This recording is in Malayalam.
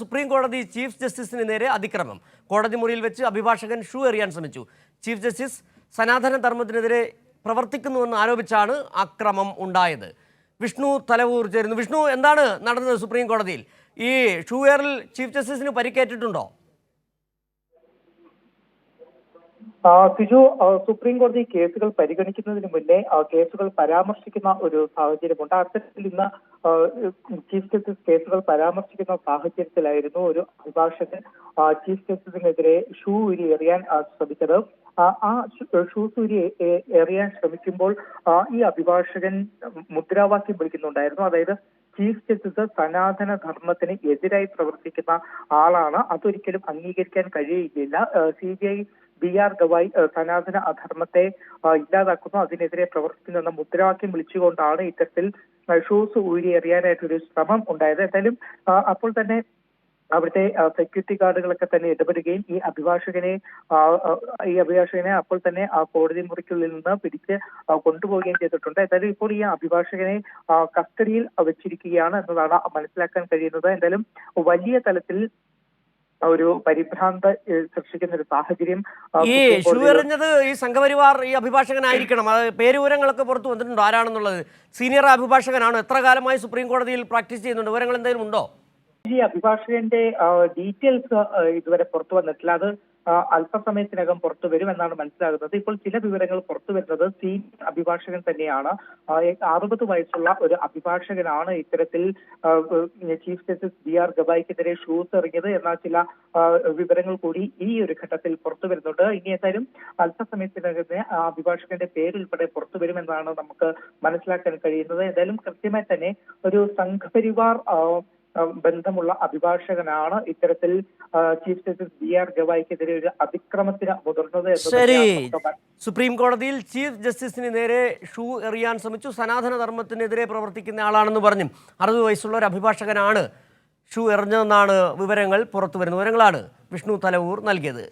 സുപ്രീം കോടതി ചീഫ് ജസ്റ്റിസിന് നേരെ അതിക്രമം. കോടതി മുറിയിൽ വെച്ച് അഭിഭാഷകൻ ഷൂ എറിയാൻ ശ്രമിച്ചു. ചീഫ് ജസ്റ്റിസ് സനാതന ധർമ്മത്തിനെതിരെ പ്രവർത്തിക്കുന്നുവെന്ന് ആരോപിച്ചാണ് അക്രമം ഉണ്ടായത്. വിഷ്ണു തലവൂർ ചേരുന്നു. വിഷ്ണു എന്താണ് നടന്നത് സുപ്രീം കോടതിയിൽ? ഈ ഷൂ എയറിൽ ചീഫ് ജസ്റ്റിസിന് പരിക്കേറ്റിട്ടുണ്ടോ ആ, സിജു സുപ്രീം കോടതി കേസുകൾ പരിഗണിക്കുന്നതിന് മുന്നേ കേസുകൾ പരാമർശിക്കുന്ന ഒരു സാഹചര്യമുണ്ട്. അത്തരത്തിൽ ഇന്ന് ചീഫ് ജസ്റ്റിസ് കേസുകൾ പരാമർശിക്കുന്ന സാഹചര്യത്തിലായിരുന്നു ഒരു അഭിഭാഷകൻ ചീഫ് ജസ്റ്റിസിനെതിരെ ഷൂ ഉരി എറിയാൻ ശ്രമിച്ചത്. ആ, ഷൂ- ഉരി എറിയാൻ ശ്രമിക്കുമ്പോൾ ഈ അഭിഭാഷകൻ മുദ്രാവാക്യം വിളിക്കുന്നുണ്ടായിരുന്നു. അതായത് ചീഫ് ജസ്റ്റിസ് സനാതന ധർമ്മത്തിന് എതിരായി പ്രവർത്തിക്കുന്ന ആളാണ്. അതൊരിക്കലും അംഗീകരിക്കാൻ കഴിയുകയില്ല. C B I B R Gavai സനാതന അധർമ്മത്തെ ഇല്ലാതാക്കുന്നു. അതിനെതിരെ പ്രവർത്തിക്കുന്നു എന്ന മുദ്രാവാക്യം വിളിച്ചുകൊണ്ടാണ് ഇത്തരത്തിൽ ഷൂസ് ഊരി എറിയാനായിട്ടൊരു ശ്രമം ഉണ്ടായത്. എന്തായാലും അപ്പോൾ തന്നെ അവിടുത്തെ സെക്യൂരിറ്റി ഗാർഡുകളൊക്കെ തന്നെ ഇടപെടുകയും ഈ അഭിഭാഷകനെ ഈ അഭിഭാഷകനെ അപ്പോൾ തന്നെ ആ കോടതി മുറിക്കുള്ളിൽ നിന്ന് പിടിച്ച് കൊണ്ടുപോവുകയും ചെയ്തിട്ടുണ്ട്. എന്തായാലും ഇപ്പോൾ ഈ അഭിഭാഷകനെ കസ്റ്റഡിയിൽ വെച്ചിരിക്കുകയാണ് എന്നതാണ് മനസ്സിലാക്കാൻ കഴിയുന്നത്. എന്തായാലും വലിയ തലത്തിൽ ഒരു പരിഭ്രാന്ത സൃഷ്ടിക്കുന്ന ഒരു സാഹചര്യം ഈ സുപ്രീം ഷൂ കോടതിയിൽ എറിഞ്ഞത് ഈ സംഘപരിവാർ ഈ അഭിഭാഷകനായിരിക്കണം. അത് പേരുവിവരങ്ങളൊക്കെ പുറത്തു വന്നിട്ടുണ്ടോ ആരാണെന്നുള്ളത്. സീനിയർ അഭിഭാഷകനാണോ. എത്ര കാലമായി സുപ്രീം കോടതിയിൽ പ്രാക്ടീസ് ചെയ്യുന്നുണ്ട്. വിവരങ്ങൾ എന്തെങ്കിലും ഉണ്ടോ? ഈ അഭിഭാഷകന്റെ ഡീറ്റെയിൽസ് ഇതുവരെ പുറത്തു വന്നിട്ടില്ല. അത് അല്പസമയത്തിനകം പുറത്തു വരും എന്നാണ് മനസ്സിലാകുന്നത്. ഇപ്പോൾ ചില വിവരങ്ങൾ പുറത്തു വരുന്നത് സീനിയർ അഭിഭാഷകൻ തന്നെയാണ്. അറുപത് വയസ്സുള്ള ഒരു അഭിഭാഷകനാണ് ഇത്തരത്തിൽ ചീഫ് ജസ്റ്റിസ് ബി ആർ ഗവായിക്കെതിരെ ഷൂസ് എറിഞ്ഞത് എന്ന ചില വിവരങ്ങൾ കൂടി ഈ ഒരു ഘട്ടത്തിൽ പുറത്തു വരുന്നുണ്ട്. ഇനി ഏതായാലും അല്പസമയത്തിനകം അഭിഭാഷകന്റെ പേരുൾപ്പെടെ പുറത്തു വരുമെന്നാണ് നമുക്ക് മനസ്സിലാക്കാൻ കഴിയുന്നത്. ഏതായാലും കൃത്യമായി തന്നെ ഒരു സംഘപരിവാർ ബന്ധമുള്ള അഭിഭാഷകനാണ് ഇത്തരത്തിൽ ചീഫ് ജസ്റ്റിസ് ബി ആർ ഗവായിക്കെതിരെ ഒരു അതിക്രമത്തിന് മുതിർന്നത് ശരി. സുപ്രീം കോടതിയിൽ ചീഫ് ജസ്റ്റിസിന് നേരെ ഷൂ എറിയാൻ ശ്രമിച്ചു. സനാതന ധർമ്മത്തിനെതിരെ പ്രവർത്തിക്കുന്ന ആളാണെന്ന് പറഞ്ഞു. അറുപത് വയസ്സുള്ള ഒരു അഭിഭാഷകനാണ് ഷൂ എറിഞ്ഞതെന്നാണ് വിവരങ്ങൾ പുറത്തു വരുന്ന വിവരങ്ങളാണ് വിഷ്ണു തലവൂർ നൽകിയത്.